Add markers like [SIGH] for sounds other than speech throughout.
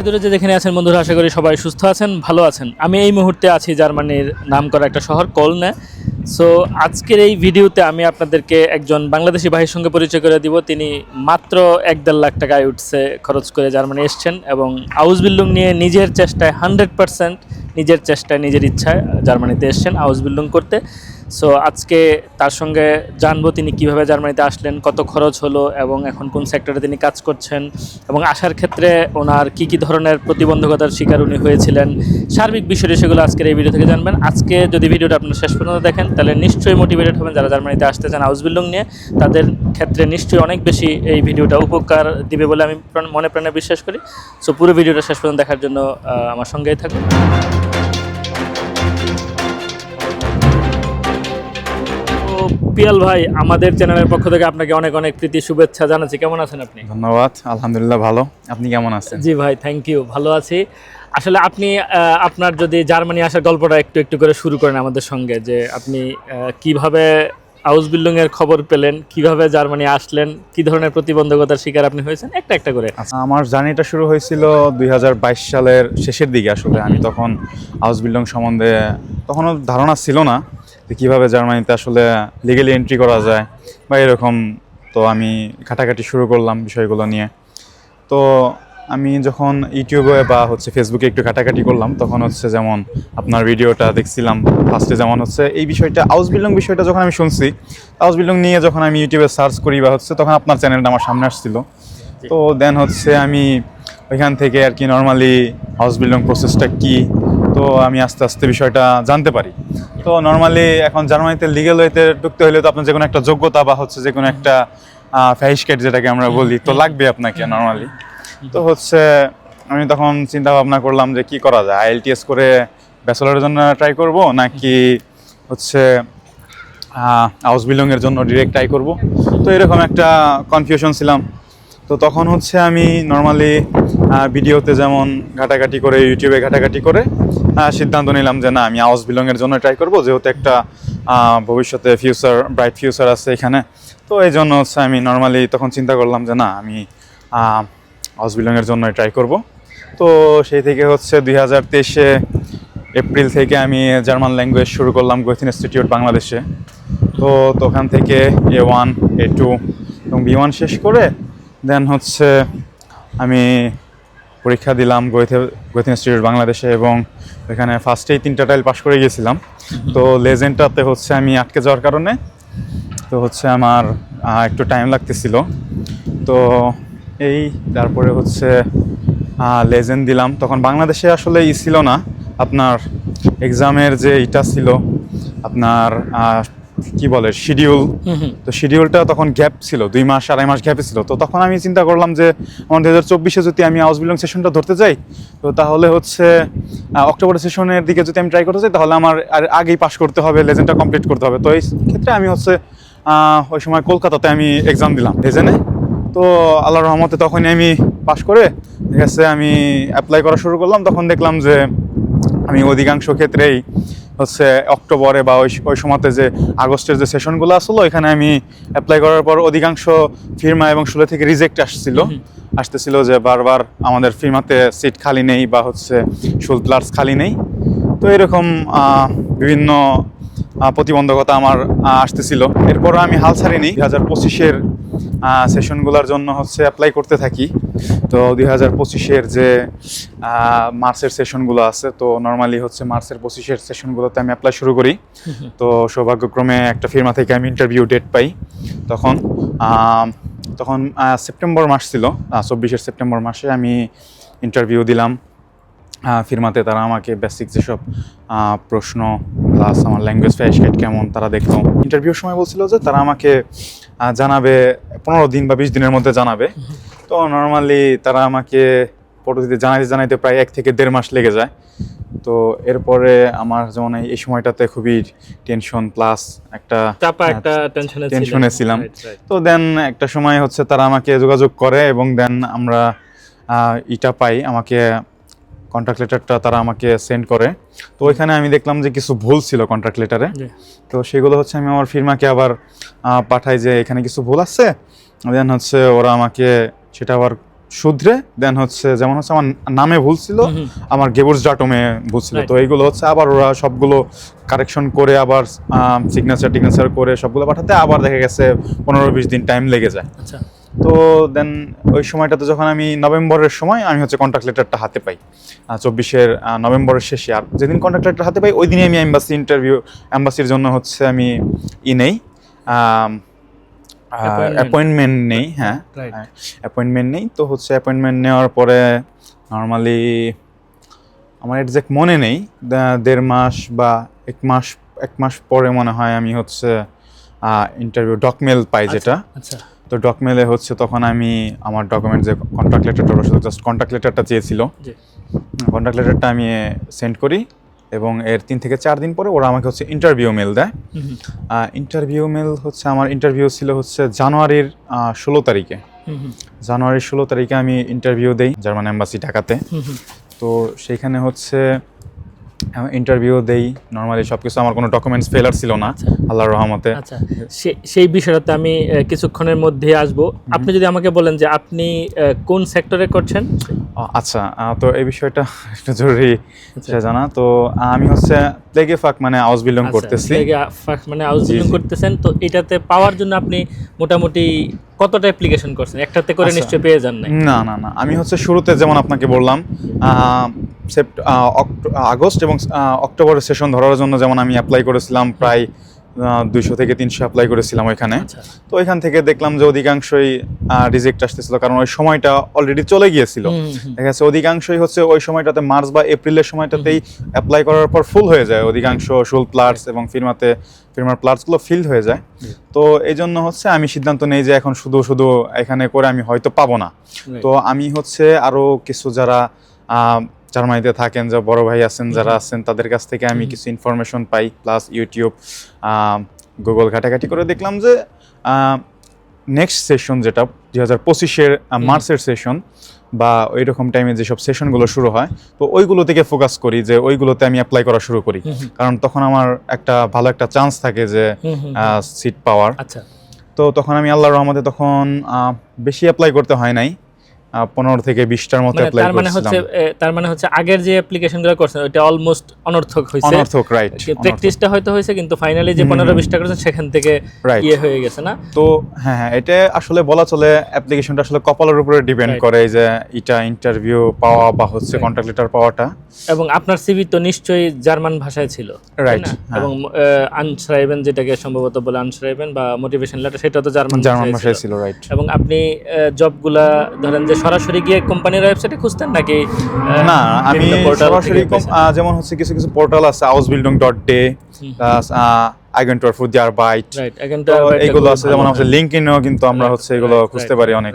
কাছে দূরে যে যেখানে আছেন বন্ধুরা, আশা করি সবাই সুস্থ আছেন, ভালো আছেন। আমি এই মুহূর্তে আছি জার্মানির নাম করা একটা শহর, কলনে। সো আজকের এই ভিডিওতে আমি আপনাদেরকে একজন বাংলাদেশি ভাইয়ের সঙ্গে পরিচয় করে দিব। তিনি মাত্র এক দেড় লাখ টাকায় উঠছে খরচ করে জার্মানি এসছেন এবং হাউস বিল্ডিং নিয়ে নিজের চেষ্টায় হান্ড্রেড পারসেন্ট নিজের চেষ্টায় নিজের ইচ্ছায় জার্মানিতে এসছেন হাউস বিল্ডিং করতে। সো আজকে তার সঙ্গে জানব তিনি কীভাবে জার্মানিতে আসলেন, কত খরচ হলো এবং এখন কোন সেক্টরে তিনি কাজ করছেন এবং আসার ক্ষেত্রে ওনার কি কি ধরনের প্রতিবন্ধকতার শিকার উনি হয়েছিলেন, সার্বিক বিষয়ে সেগুলো আজকের এই ভিডিও থেকে জানবেন। আজকে যদি ভিডিওটা আপনারা শেষ পর্যন্ত দেখেন, তাহলে নিশ্চয়ই মোটিভেটেড হবেন যারা জার্মানিতে আসতে চান হাউস বিল্ডিং নিয়ে। তাদের ক্ষেত্রে নিশ্চয়ই অনেক বেশি এই ভিডিওটা উপকার দিবে বলে আমি মনে প্রাণে বিশ্বাস করি। সো পুরো ভিডিওটা শেষ পর্যন্ত দেখার জন্য আমার সঙ্গেই থাকুন। পিয়াল ভাই আমাদের চ্যানেলের পক্ষ থেকে আপনাকে অনেক অনেক প্রীতি শুভেচ্ছা জানাচ্ছি। কেমন আছেন আপনি? ধন্যবাদ আলহামদুলিল্লাহ ভালো। আপনি কেমন আছেন? জি ভাই থ্যাংক ইউ ভালো আছি। আসলে আপনি আপনার যদি জার্মানি আসার গল্পটা একটু একটু করে শুরু করেন আমাদের সঙ্গে যে আপনি কীভাবে হাউস বিল্ডিং এর খবর পেলেন কীভাবে জার্মানি আসলেন কি ধরনের প্রতিবন্ধকতার শিকার আপনি হয়েছেন একটা একটা করে। আচ্ছা, আমার জার্নিটা শুরু হয়েছিল দুই হাজার বাইশ সালের শেষের দিকে আসলে। আমি তখন হাউস বিল্ডিং সম্বন্ধে তখনও ধারণা ছিল না। কীভাবে জার্মানিতে আসলে লিগেলি এন্ট্রি করা যায় বা এরকম তো আমি ঘাটাঘাটি শুরু করলাম বিষয়গুলো নিয়ে। তো আমি যখন ইউটিউবে বা হচ্ছে ফেসবুকে একটু ঘাটাঘাটি করলাম, তখন হচ্ছে যেমন আপনার ভিডিওটা দেখছিলাম ফার্স্টে যেমন হচ্ছে এই বিষয়টা হাউস বিল্ডিং বিষয়টা যখন আমি শুনছি হাউস বিল্ডিং নিয়ে যখন আমি ইউটিউবে সার্চ করি বা হচ্ছে তখন আপনার চ্যানেলটা আমার সামনে আসছিল। তো দেন হচ্ছে আমি ওইখান থেকে আর কি নর্মালি হাউস বিল্ডিং প্রসেসটা কি তো আমি আস্তে আস্তে বিষয়টা জানতে পারি। তো নর্মালি এখন জার্মানিতে লিগেল ওয়েতে ঢুকতে হলে তো আপনার যে কোনো একটা যোগ্যতা বা হচ্ছে যে কোনো একটা ফ্যাহিসকেট যেটাকে আমরা বলি তো লাগবে আপনাকে নর্মালি তো হচ্ছে আমি তখন চিন্তা ভাবনা করলাম যে কি করা যায়? আইএলটিএস করে ব্যাচেলরের জন্য ট্রাই করব নাকি হচ্ছে হাউস বিল্ডিংয়ের জন্য ডিরেক্ট ট্রাই করব? তো এরকম একটা কনফিউশন ছিলাম। তো তখন হচ্ছে আমি নর্মালি ভিডিওতে যেমন ঘাটাঘাটি করে ইউটিউবে ঘাটাঘাটি করে সিদ্ধান্ত নিলাম যে না, আমি হাউস বিলংয়ের জন্য ট্রাই করব, যেহেতু একটা ভবিষ্যতে ফিউচার ব্রাইট ফিউচার আছে এখানে। তো এই জন্য হচ্ছে আমি নর্মালি তখন চিন্তা করলাম যে না, আমি হাউস বিলংয়ের জন্য ট্রাই করব। তো সেই থেকে হচ্ছে দুই হাজার তেইশে এপ্রিল থেকে আমি জার্মান ল্যাঙ্গুয়েজ শুরু করলাম গোয়েথিন ইনস্টিটিউট বাংলাদেশে। তো তখন থেকে এ ওয়ান এ টু এবং বি ওয়ান শেষ করে দেন হচ্ছে আমি পরীক্ষা দিলাম গৈথে গৈথ ইনস্টিটিউট বাংলাদেশে এবং এখানে ফার্স্টেই তিনটা টাইল পাশ করে গিয়েছিলাম। তো লেজেন্ডটাতে হচ্ছে আমি আটকে যাওয়ার কারণে, তো হচ্ছে আমার একটু টাইম লাগতেছিল। তো এই, তারপরে হচ্ছে লেজেন্ড দিলাম। তখন বাংলাদেশে আসলে ই ছিল না। আপনার এক্সামের যে ইটা ছিল, আপনার কি বলে শিডিউল তো শিডিউলটা তখন গ্যাপ ছিল দুই মাস আড়াই মাস গ্যাপে ছিল। তো তখন আমি চিন্তা করলাম যে আমার দু হাজার চব্বিশে যদি আমি হাউস বিল্ডিং সেশনটা ধরতে যাই তো তাহলে হচ্ছে আহ, অক্টোবরের সেশনের দিকে যদি আমি ট্রাই করতে চাই তাহলে আমার আর আগেই পাস করতে হবে লেজেন্ডটা কমপ্লিট করতে হবে। তো এই ক্ষেত্রে আমি হচ্ছে ওই সময় কলকাতাতে আমি এক্সাম দিলাম লেজেনে তো আল্লাহ রহমতে তখনই আমি পাশ করে ঠিক আছে আমি অ্যাপ্লাই করা শুরু করলাম। তখন দেখলাম যে আমি অধিকাংশ ক্ষেত্রেই হচ্ছে অক্টোবরে বা ওই ওই সময়তে যে আগস্টের যে সেশনগুলো আসলো এখানে আমি অ্যাপ্লাই করার পর অধিকাংশ ফিরমা এবং শুলে থেকে রিজেক্ট আসছিল। আসতেছিল যে বারবার আমাদের ফিরমাতে সিট খালি নেই বা হচ্ছে শুল প্লাস খালি নেই। তো এরকম বিভিন্ন প্রতিবন্ধকতা আমার আসতেছিল। এরপর আমি হাল ছাড়িনি। দুই হাজার পঁচিশের সেশনগুলোর জন্য হচ্ছে অ্যাপ্লাই করতে থাকি। তো দুই হাজার পঁচিশের যে মার্চের সেশনগুলো আছে, তো নর্মালি হচ্ছে মার্চের পঁচিশের সেশনগুলোতে আমি অ্যাপ্লাই শুরু করি। তো সৌভাগ্যক্রমে একটা ফিরমা থেকে আমি ইন্টারভিউ ডেট পাই। তখন তখন সেপ্টেম্বর মাস ছিল। চব্বিশের সেপ্টেম্বর মাসে আমি ইন্টারভিউ দিলাম। ফিরমাতে তারা আমাকে বেসিক যেসব প্রশ্ন প্লাস আমার ল্যাঙ্গুয়েজ ফ্যাশকেট কেমন তারা দেখল। ইন্টারভিউর সময় বলছিল যে তারা আমাকে জানাবে পনেরো দিন বা বিশ দিনের মধ্যে জানাবে। তো নর্মালি তারা আমাকে পরবর্তীতে জানাইতে জানাইতে প্রায় এক থেকে দেড় মাস লেগে যায়। তো এরপরে আমার যেমন এই- সময়টাতে খুবই টেনশন প্লাস একটা চাপা একটা টেনশনে টেনশনে ছিলাম। তো দেন একটা সময় হচ্ছে তারা আমাকে যোগাযোগ করে এবং দেন আমরা ইটা পাই আমাকে কন্ট্রাক্ট লেটারটা তারা আমাকে সেন্ড করে। তো ওইখানে আমি দেখলাম যে কিছু ভুল ছিল কন্ট্রাক্ট লেটারে তো সেগুলো হচ্ছে আমি আমার ফিরমাকে আবার পাঠাই যে এখানে কিছু ভুল আছে। দেন হচ্ছে ওরা আমাকে সেটা আবার শুধরে দেন হচ্ছে যেমন হচ্ছে আমার নামে ভুল ছিল। আমার গেবুর্স ডাটমে ভুল ছিল। তো এইগুলো হচ্ছে আবার ওরা সবগুলো কারেকশন করে আবার সিগনেচার টিগনেচার করে সবগুলো পাঠাতে আবার দেখা গেছে পনেরো বিশ দিন টাইম লেগে যায়। আচ্ছা। তো দেন ওই সময়টাতে যখন আমি নভেম্বরের সময় আমি হচ্ছে কন্ট্রাক্ট লেটারটা হাতে পাই। চব্বিশের নভেম্বরের শেষে। আর যেদিন কন্ট্রাক্ট লেটার হাতে পাই ওই দিনই আমি অ্যাম্বাসি ইন্টারভিউ অ্যাম্বাসির জন্য হচ্ছে আমি ই নেই। অ্যাপয়েন্টমেন্ট নেই। হ্যাঁ। অ্যাপয়েন্টমেন্ট নেই। তো হচ্ছে অ্যাপয়েন্টমেন্ট নেওয়ার পরে নর্মালি আমার একজ্যাক্ট মনে নেই। দেড় মাস বা এক মাস এক মাস পরে মনে হয় আমি হচ্ছে ইন্টারভিউ ডকমেল পাই যেটা। আচ্ছা। তো ডকমেলে হচ্ছে তখন আমি আমার ডকুমেন্ট যে কন্ট্রাক্ট লেটারটা ওরা শুধু জাস্ট কন্ট্রাক্ট লেটারটা চেয়েছিল। কন্ট্রাক্ট লেটারটা আমি সেন্ড করি এবং এর তিন থেকে চার দিন পরে ওরা আমাকে হচ্ছে ইন্টারভিউ মেল দেয়। ইন্টারভিউ মেল হচ্ছে আমার ইন্টারভিউ ছিল হচ্ছে জানুয়ারির ষোলো তারিখে। জানুয়ারির ষোলো তারিখে আমি ইন্টারভিউ দেই জার্মান এম্বাসি ঢাকাতে। তো সেইখানে হচ্ছে ইন্টারভিউ দেই। নর্মালি সব কিছু আমার কোনো ডকুমেন্টস ফেলার ছিল না আচ্ছা। আল্লাহর রহমতে। আচ্ছা সেই বিষয়টাতে আমি কিছুক্ষণের মধ্যে আসব। আপনি যদি আমাকে বলেন যে আপনি কোন সেক্টরে করছেন? আচ্ছা তো এই বিষয়টা [LAUGHS] একটু জরুরি আচ্ছা। সেটা জানা। তো আমি হচ্ছে প্লেগে ফাঁক মানে বিলং আচ্ছা, করতেছি। লেগে ফার্স্ট মানে হাউস বিল্ডিং করতেছেন। তো এটাতে পাওয়ার জন্য আপনি মোটামুটি কতটা অ্যাপ্লিকেশন করছেন? একটাতে করে আচ্ছা। নিশ্চয়ই পেয়ে যান না না না। আমি হচ্ছে শুরুতে যেমন আপনাকে বললাম আগস্ট এবং অক্টোবরের সেশন ধরার জন্য যেমন আমি অ্যাপ্লাই করেছিলাম প্রায় দুইশো থেকে তিনশো অ্যাপ্লাই করেছিলাম ওইখানে। আচ্ছা। তো ওইখান থেকে দেখলাম যে অধিকাংশই রিজেক্ট আসতেছিল কারণ ওই সময়টা অলরেডি চলে গিয়েছিল। দেখা যাচ্ছে অধিকাংশই হচ্ছে ওই সময়টাতে মার্চ বা এপ্রিলের সময়টাতেই অ্যাপ্লাই করার পর ফুল হয়ে যায়। অধিকাংশ শুল প্লাটস এবং ফিরমাতে ফিরমার প্লাটসগুলো ফিল হয়ে যায়। তো এই জন্য হচ্ছে আমি সিদ্ধান্ত নেই যে এখন শুধু শুধু এখানে করে আমি হয়তো পাবো না। তো আমি হচ্ছে আরও কিছু যারা জার্মানিতে থাকেন যে বড় ভাই আছেন যারা আছেন তাদের কাছ থেকে আমি কিছু ইনফরমেশন পাই। প্লাস ইউটিউব গুগল ঘাটাঘাটি করে দেখলাম যে নেক্সট সেশন যেটা দুই হাজার পঁচিশের মার্চের সেশন বা ওই রকম টাইমে যেসব সেশনগুলো শুরু হয় তো ওইগুলো থেকে ফোকাস করি যে ওইগুলোতে আমি অ্যাপ্লাই করা শুরু করি। কারণ তখন আমার একটা ভালো একটা চান্স থাকে যে সিট পাওয়ার। আচ্ছা। তো তখন আমি আল্লাহর রহমতে তখন বেশি অ্যাপ্লাই করতে হয় নাই। পনেরো থেকে বিশটার মতো মানে অ্যাপ্লাই তার মানে হচ্ছে তার মানে হচ্ছে আগের যে অ্যাপ্লিকেশনগুলো করছেন অলমোস্ট অনর্থক হয়েছে অনর্থক রাইট প্র্যাকটিসটা হয়তো হয়েছে কিন্তু ফাইনালি যে পনেরো বিশটা করেছেন সেখান থেকে ইয়ে হয়ে গেছে না? তো হ্যাঁ হ্যাঁ এটা আসলে বলা চলে অ্যাপ্লিকেশনটা আসলে কপালের উপরে ডিপেন্ড করে যে এটা ইন্টারভিউ পাওয়া বা হচ্ছে. কন্ট্রাক্ট লেটার পাওয়াটা। এবং আপনার সিভি তো নিশ্চয়ই জার্মান ভাষায় ছিল না? হ্যাঁ। এবং আনশ্রাইবেন যেটাকে সম্ভবত বলে আনশ্রাইবেন বা মোটিভেশন লেটার সেটা তো জার্মান জার্মান ভাষায় ছিল। রাইট এবং আপনি জবগুলা ধরেন যে সরাসরি গিয়ে কোম্পানির ওয়েবসাইটে খুঁজতেন নাকি না আমি সরাসরি যেমন হচ্ছে কিছু কিছু পোর্টাল আছে আউস বিল্ডিং ডট ডে। প্লাস আইগেন্টর ফুড বাইট এইগুলো আছে যেমন লিঙ্কইনেও কিন্তু আমরা হচ্ছে এগুলো খুঁজতে পারি অনেক।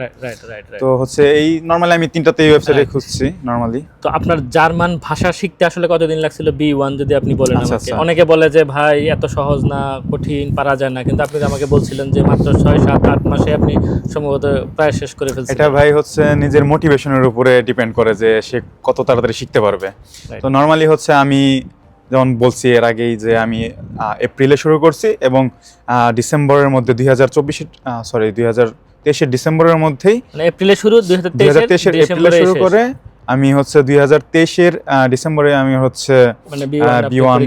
তো হচ্ছে এই নর্মালি আমি তিনটাতেই ওয়েবসাইটে খুঁজছি নর্মালি তো আপনার জার্মান ভাষা শিখতে আসলে কতদিন লাগছিল? বি ওয়ান যদি আপনি বলেন আচ্ছা, আমাকে। আচ্ছা। অনেকে বলে যে ভাই এত সহজ না কঠিন পারা যায় না। কিন্তু আপনি আমাকে বলছিলেন যে মাত্র ছয় সাত আট মাসে আপনি সম্ভবত প্রায় শেষ করে ফেলছেন এটা ভাই হচ্ছে নিজের মোটিভেশনের উপরে ডিপেন্ড করে যে সে কত তাড়াতাড়ি শিখতে পারবে। তো নর্মালি হচ্ছে আমি যেমন বলছি এর আগেই যে আমি এপ্রিলে শুরু করছি এবং ডিসেম্বরের মধ্যে দুই হাজার চব্বিশে সরি দুই হাজার তেইশের ডিসেম্বরের মধ্যেই মানে এপ্রিলে শুরু দুই হাজার তেইশের এপ্রিলে শুরু করে আমি হচ্ছে দুই হাজার তেইশের ডিসেম্বরে আমি হচ্ছে মানে বি ওয়ান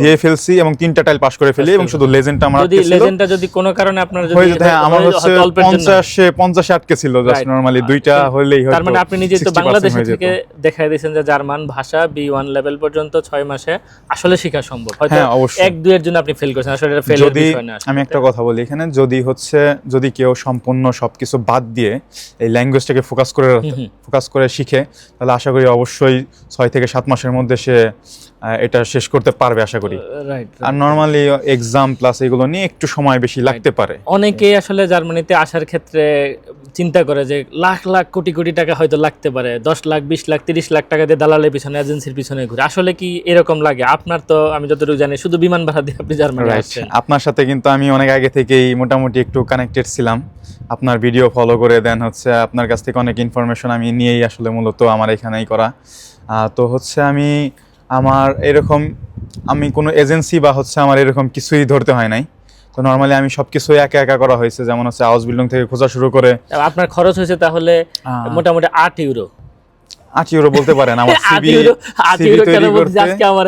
দিয়ে ফেলছি এবং তিনটা টাইল পাস করে ফেলি এবং শুধু লেজেন্ডটা আমার যদি আটকে লেজেন্ডটা যদি কোনো কারণে আপনার যদি হয়ে আমার হচ্ছে হয়তো অল্পের জন্য। পঞ্চাশে পঞ্চাশে আটকে ছিল জাস্ট Right. নর্মালি দুইটা হলেই তার মানে আপনি নিজে তো বাংলাদেশ থেকে দেখাই দিয়েছেন যে জার্মান ভাষা বি ওয়ান লেভেল পর্যন্ত ছয় মাসে আসলে শেখা সম্ভব হয়তো হ্যাঁ, অবশ্যই। এক দুইয়ের জন্য আপনি ফেল করেছেন আসলে এটা ফেলের যদি। আমি একটা কথা বলি এখানে যদি হচ্ছে যদি কেউ সম্পূর্ণ সবকিছু বাদ দিয়ে এই ল্যাঙ্গুয়েজটাকে ফোকাস করে। ফোকাস করে শিখে তাহলে আশা করি অবশ্যই ছয় থেকে সাত মাসের মধ্যে সে এটা শেষ করতে পারবে আশা করি। আর নর্মালি এক্সাম প্লাস এগুলো নিয়ে একটু সময় বেশি লাগতে পারে। অনেকেই আসলে জার্মানিতে আসার ক্ষেত্রে চিন্তা করে যে লাখ লাখ কোটি কোটি টাকা হয়তো লাগতে পারে দশ লাখ বিশ লাখ তিরিশ লাখ টাকা দিয়ে দালালের পিছনে এজেন্সির পিছনে ঘুরে। আসলে কি এরকম লাগে? আপনার তো আমি যতটুকু জানি শুধু বিমান ভাড়া দিয়ে আপনি জার্মানি আসছেন। আপনার সাথে কিন্তু আমি অনেক আগে থেকেই মোটামুটি একটু কানেক্টেড ছিলাম। আপনার ভিডিও ফলো করে দেন হচ্ছে আপনার কাছ থেকে অনেক ইনফরমেশন আমি নিয়েই আসলে মূলত আমার এখানেই করা। তো হচ্ছে আমি আমার এরকম আমি কোনো এজেন্সি বা হচ্ছে আমার এরকম কিছুই ধরতে হয় নাই। তো নর্মালি আমি সবকিছু একা একা করা হয়েছে যেমন হচ্ছে হাউস বিল্ডিং থেকে খোঁজা শুরু করে। আপনার খরচ হয়েছে তাহলে মোটামুটি আট ইউরো ইউরো বলতে পারেন আমার সিবি ইউরো কেন করতে। আজকে আমার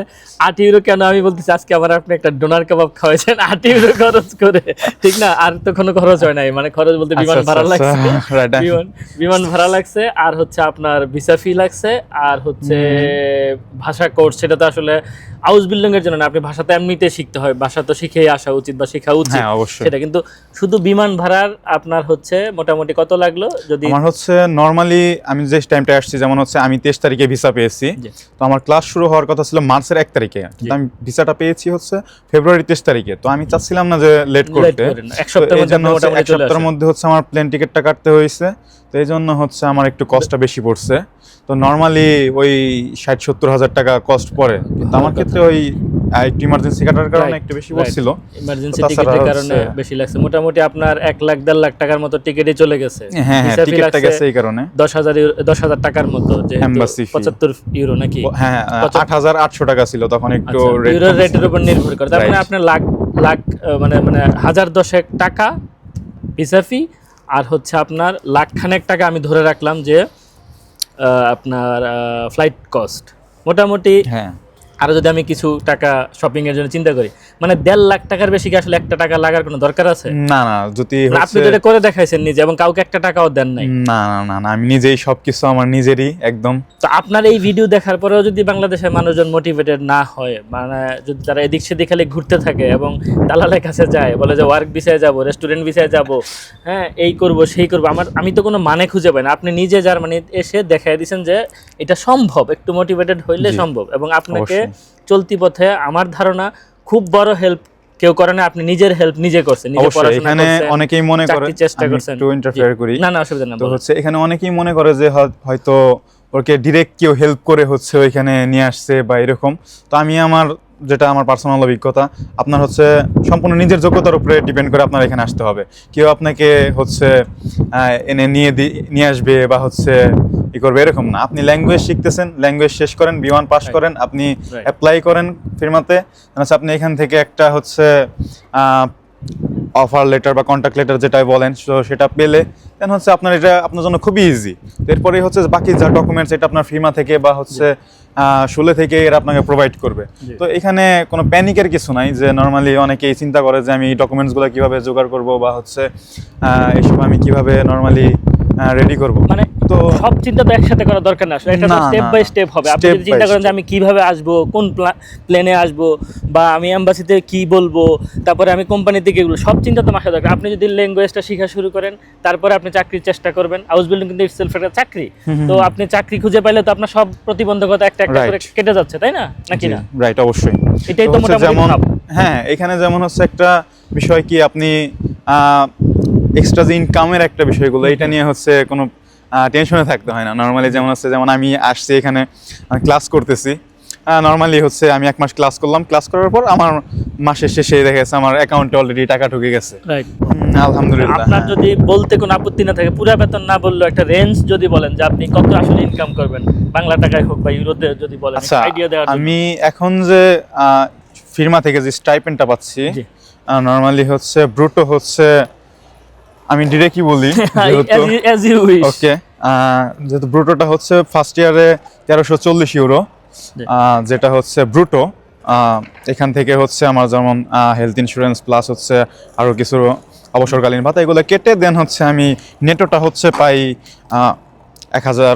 ইউরো কেন? আমি বলতেছি আজকে আমার আপনি একটা ডোনার কাবাব খাওয়াইছেন ইউরো খরচ করে। ঠিক না? আর তো কোনো খরচ হয় নাই মানে খরচ বলতে বিমান আচ্ছা, ভাড়া আচ্ছা, লাগছে. বিমান বিমান ভাড়া লাগছে আর হচ্ছে আপনার ভিসা ফি লাগছে আর হচ্ছে ভাষা কোর্স সেটা তো আসলে হাউস বিল্ডিং এর জন্য না আপনি ভাষা তো এমনিতে শিখতে হয় ভাষা তো শিখেই আসা উচিত বা শেখা উচিত। হ্যাঁ সেটা কিন্তু শুধু বিমান ভাড়ার আপনার হচ্ছে মোটামুটি কত লাগল? যদি আমার হচ্ছে নর্মালি আমি যে টাইমটা আসছি যেমন হচ্ছে আমি তেইশ তারিখে ভিসা পেয়েছি। তো আমার ক্লাস শুরু হওয়ার কথা ছিল মার্চের এক তারিখে। কিন্তু আমি ভিসাটা পেয়েছি হচ্ছে ফেব্রুয়ারি তেইশ তারিখে। তো আমি চাচ্ছিলাম না যে লেট করতে। এক সপ্তাহের মধ্যে হচ্ছে এক সপ্তাহের মধ্যে হচ্ছে আমার প্লেন টিকিটটা কাটতে হয়েছে। তো এই জন্য হচ্ছে আমার একটু কষ্টটা বেশি পড়ছে। তো নর্মালি ওই ষাট সত্তর হাজার টাকা কস্ট পড়ে। কিন্তু আমার ক্ষেত্রে ওই একটু ইমার্জেন্সি কাটার কারণে একটু বেশি. পড়ছিল ইমার্জেন্সি টিকিটের কারণে বেশি লাগছে। মোটামুটি আপনার এক লাখ দেড় লাখ টাকার মতো টিকিটই চলে গেছে। হ্যাঁ হ্যাঁ টিকিটটা গেছে এই কারণে। টাকার মতো যে ইউরো নাকি? হ্যাঁ পঁচাত্তর- আট হাজার আটশো টাকা ছিল তখন একটু আচ্ছা, ইউরোর রেটের উপর নির্ভর করে। তার মানে আপনার লাখ লাখ মানে মানে হাজার দশেক টাকা ভিসা ফি আর হচ্ছে আপনার লাখ খানেক টাকা আমি ধরে রাখলাম যে আপনার ফ্লাইট কস্ট মোটামুটি হ্যাঁ। আরও যদি আমি কিছু টাকা শপিং এর জন্য চিন্তা করি মানে দেড় লাখ টাকার বেশি কি আসলে একটা টাকা লাগার কোনো দরকার আছে? না না যদি আপনি এটা করে দেখাইছেন নিজে এবং কাউকে একটা টাকাও দেন নাই। না না না আমি নিজেই সবকিছু আমার নিজেরই একদম। তো আপনার এই ভিডিও দেখার পরেও যদি বাংলাদেশের মানুষজন মোটিভেটেড না হয় মানে যদি তারা এদিক সেদিক খালি ঘুরতে থাকে এবং দালালের কাছে যায় বলে যে ওয়ার্ক বিষয়ে যাব রেস্টুরেন্ট বিষয়ে যাব হ্যাঁ এই করব সেই করব আমার আমি তো কোনো মানে খুঁজে পাই না। আপনি নিজে জার্মানি এসে দেখাই দিয়েছেন যে এটা সম্ভব একটু মোটিভেটেড হইলে সম্ভব এবং আপনাকে চলতি পথে আমার ধারণা খুব বড় হেল্প কেউ করে না আপনি নিজের হেল্প নিজে করছেন নিজে পড়াশোনা এখানে করছেন, অনেকেই মনে করে চেষ্টা করছেন। একটু ইন্টারফেয়ার করি। না না অসুবিধা না তো হচ্ছে এখানে অনেকেই মনে করে যে হয়- হয়তো ওকে ডিরেক্ট কেউ হেল্প করে হচ্ছে ওইখানে নিয়ে আসছে বা এরকম। তো আমি আমার যেটা আমার পার্সোনাল অভিজ্ঞতা আপনার হচ্ছে সম্পূর্ণ নিজের যোগ্যতার উপরে ডিপেন্ড করে আপনার এখানে আসতে হবে। কেউ আপনাকে হচ্ছে এনে নিয়ে দি- নিয়ে আসবে বা হচ্ছে ই করবে এরকম না। আপনি ল্যাঙ্গুয়েজ শিখতেছেন ল্যাঙ্গুয়েজ শেষ করেন বিমান পাস করেন আপনি অ্যাপ্লাই করেন ফিরমাতে হচ্ছে আপনি এখান থেকে একটা হচ্ছে অফার লেটার বা কন্ট্যাক্ট লেটার যেটা বলেন তো সেটা পেলে দেন হচ্ছে আপনার এটা আপনার জন্য খুবই ইজি এরপরেই হচ্ছে বাকি যা ডকুমেন্টস এটা আপনার ফিমা থেকে বা হচ্ছে শুলে থেকে এরা আপনাকে প্রোভাইড করবে। তো এখানে কোনো প্যানিকের কিছু নাই যে নর্মালি অনেকেই চিন্তা করে যে আমি ডকুমেন্টসগুলো কীভাবে জোগাড় করব বা হচ্ছে এসব আমি কীভাবে নর্মালি রেডি করব। মানে তো সব চিন্তা তো একসাথে করা দরকার না। আসলে এটা না, স্টেপ বাই স্টেপ হবে। আপনি যদি চিন্তা করেন যে আমি কীভাবে আসব কোন প্লেনে আসব বা আমি এম্বাসিতে কি বলব তারপরে আমি কোম্পানিতে গিয়ে এগুলো সব চিন্তা তো মাসা দরকার। আপনি যদি ল্যাঙ্গুয়েজটা শেখা শুরু করেন তারপরে আপনি চাকরির চেষ্টা করবেন। হাউস বিল্ডিং কিন্তু ইটসেলফ একটা চাকরি। তো আপনি চাকরি খুঁজে পাইলে তো আপনার সব প্রতিবন্ধকতা একটা একটা করে কেটে যাচ্ছে তাই না? নাকি না? রাইট অবশ্যই। এটাই তো মোটামুটি হ্যাঁ এখানে যেমন হচ্ছে একটা বিষয় কি আপনি এক্সট্রা যে ইনকামের একটা বিষয়গুলো এটা নিয়ে হচ্ছে কোনো টেনশনে থাকতে হয় না। নর্মালি যেমন হচ্ছে যেমন আমি আসছি এখানে ক্লাস করতেছি নর্মালি হচ্ছে আমি এক মাস ক্লাস করলাম। ক্লাস করার পর আমার মাসের শেষে দেখা গেছে আমার অ্যাকাউন্টে অলরেডি টাকা ঢুকে গেছে। আলহামদুলিল্লাহ। আপনার। যদি বলতে কোনো আপত্তি না থাকে পুরা বেতন না বললেও একটা রেঞ্জ যদি বলেন যে আপনি কত আসলে ইনকাম করবেন বাংলা টাকায় হোক বা ইউরোতে যদি বলেন আচ্ছা আমি এখন যে ফিরমা থেকে যে স্টাইপেন্ডটা পাচ্ছি নর্মালি হচ্ছে ব্রুটো হচ্ছে আমি ডিরেক্টলি বলি. [LAUGHS] ওকে যেহেতু ব্রুটোটা হচ্ছে ফার্স্ট ইয়ারে তেরোশো চল্লিশ ইউরো যেটা হচ্ছে ব্রুটো এখান থেকে হচ্ছে আমার যেমন হেলথ ইন্স্যুরেন্স প্লাস হচ্ছে আরও কিছু অবসরকালীন ভাতা এগুলো কেটে দেন হচ্ছে আমি নেটোটা হচ্ছে পাই এক হাজার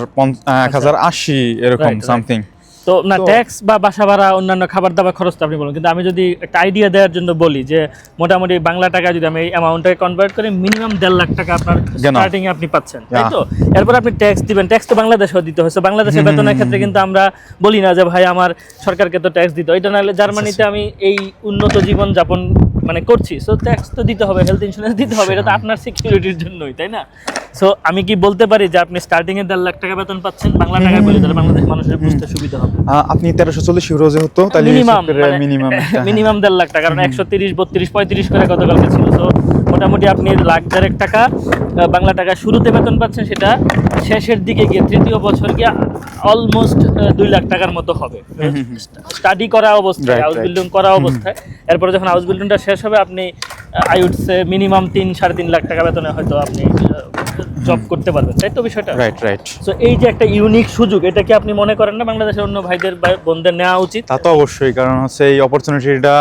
এক হাজার আশি এরকম. সামথিং তো না ট্যাক্স বা বাসা ভাড়া অন্যান্য খাবার দাবার খরচ তো আপনি বলুন। কিন্তু আমি যদি একটা আইডিয়া দেওয়ার জন্য বলি যে মোটামুটি বাংলা টাকা যদি আমি এই অ্যামাউন্টটাকে কনভার্ট করি মিনিমাম দেড় লাখ টাকা আপনার? স্টার্টিং এ আপনি পাচ্ছেন তাই তো? এরপর আপনি ট্যাক্স দিবেন। ট্যাক্স তো বাংলাদেশেও দিতে হয়েছে। বাংলাদেশের বেতনের ক্ষেত্রে কিন্তু আমরা বলি না যে ভাই আমার সরকারকে তো ট্যাক্স দিতে। এটা নাহলে জার্মানিতে আমি এই উন্নত জীবন যাপন মানে করছি। সো ট্যাক্স তো দিতে হবে হেলথ ইন্স্যুরেন্স দিতে হবে এটা তো আপনার সিকিউরিটির জন্যই তাই না? সো আমি কি বলতে পারি যে আপনি স্টার্টিং এ দেড় লাখ টাকা বেতন পাচ্ছেন বাংলা টাকায় বলি তাহলে বাংলাদেশ মানুষের বুঝতে সুবিধা হবে। আপনি তেরোশো চল্লিশ ইউরো যেহেতু তাহলে মিনিমাম মিনিমাম মিনিমাম দেড় লাখ টাকা কারণ একশো তিরিশ বত্রিশ পঁয়ত্রিশ করে গতকালকে ছিল। তো মোটামুটি আপনি লাখ দেড়েক টাকা বাংলা টাকা শুরুতে বেতন পাচ্ছেন সেটা শেষের দিকে গিয়ে তৃতীয় বছর গিয়ে অলমোস্ট দুই লাখ টাকার মতো হবে। স্টাডি করা অবস্থায় হাউস বিল্ডিং করা অবস্থায়। এরপরে যখন হাউস বিল্ডিংটা শেষ হবে আপনি আই উড সে মিনিমাম তিন সাড়ে তিন লাখ টাকা বেতনে হয়তো আপনি জব করতে পারবেন। তাই তো বিষয়টা? রাইট রাইট তো এই যে একটা ইউনিক সুযোগ এটা কি আপনি মনে করেন না বাংলাদেশের অন্য ভাইদের বা বোনদের নেওয়া উচিত? তা তো অবশ্যই কারণ হচ্ছে এই অপরচুনিটিটা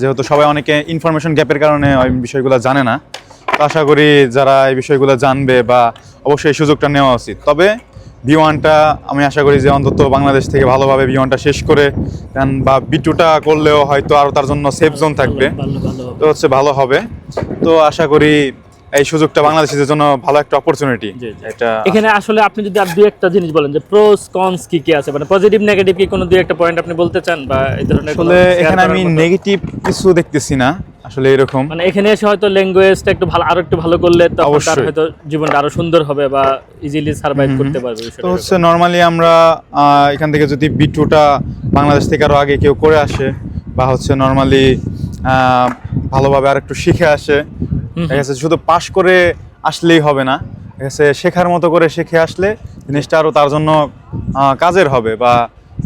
যেহেতু সবাই অনেকে ইনফরমেশন গ্যাপের কারণে ওই বিষয়গুলো জানে না তো আশা করি যারা এই বিষয়গুলো জানবে বা অবশ্যই এই সুযোগটা নেওয়া উচিত। তবে বি ওয়ানটা আমি আশা করি যে অন্তত বাংলাদেশ থেকে ভালোভাবে বি ওয়ানটা শেষ করে দেন বা বি টুটা করলেও হয়তো আরও তার জন্য সেফ জোন থাকবে। তো হচ্ছে ভালো হবে। তো আশা করি এই সুযোগটা বাংলাদেশের জন্য ভালো একটা অপরচুনিটি। এটা এখানে আসলে আপনি যদি আর দুই একটা জিনিস বলেন যে প্রোস কনস কি কি আছে? মানে পজিটিভ নেগেটিভ কি কোনো দুই একটা পয়েন্ট আপনি বলতে চান বা এই ধরনের আসলে এখানে আমি নেগেটিভ কিছু দেখতেছি না আসলে এরকম। মানে এখানে এসে হয়তো ল্যাঙ্গুয়েজটা একটু ভালো আরও একটু ভালো করলে তখন তার। হয়তো জীবনটা আরও সুন্দর হবে বা ইজিলি সার্ভাইভ করতে পারবে তো হচ্ছে নর্মালি আমরা এখান থেকে যদি বিটুটা বাংলাদেশ থেকে আরও আগে কেউ করে আসে বা হচ্ছে নর্মালি ভালোভাবে আর একটু শিখে আসে ঠিক শুধু পাশ করে আসলেই হবে না। আছে শেখার মতো করে শিখে আসলে জিনিসটা আরও তার জন্য কাজের হবে বা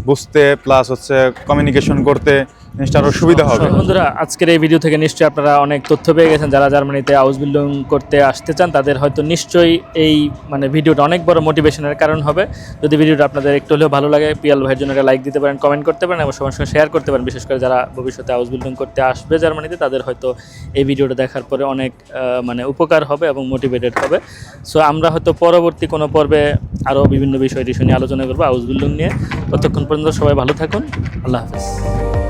বুঝতে প্লাস হচ্ছে কমিউনিকেশন করতে জিনিসটা আরও সুবিধা হবে। বন্ধুরা আজকের এই ভিডিও থেকে নিশ্চয়ই আপনারা অনেক তথ্য পেয়ে গেছেন। যারা জার্মানিতে হাউস বিল্ডিং করতে আসতে চান তাদের হয়তো নিশ্চয়ই এই মানে ভিডিওটা অনেক বড় মোটিভেশনের কারণ হবে। যদি ভিডিওটা আপনাদের একটু হলেও ভালো লাগে পিয়াল ভাইয়ের জন্য একটা লাইক দিতে পারেন কমেন্ট করতে পারেন এবং সবার সঙ্গে শেয়ার করতে পারেন। বিশেষ করে যারা ভবিষ্যতে হাউস বিল্ডিং করতে আসবে জার্মানিতে তাদের হয়তো এই ভিডিওটা দেখার পরে অনেক মানে উপকার হবে এবং মোটিভেটেড হবে। সো আমরা হয়তো পরবর্তী কোনো পর্বে আরও বিভিন্ন বিষয় টিষয় নিয়ে আলোচনা করব হাউস বিল্ডিং নিয়ে। ততক্ষণ পর্যন্ত সবাই ভালো থাকুন। আল্লাহ হাফিজ।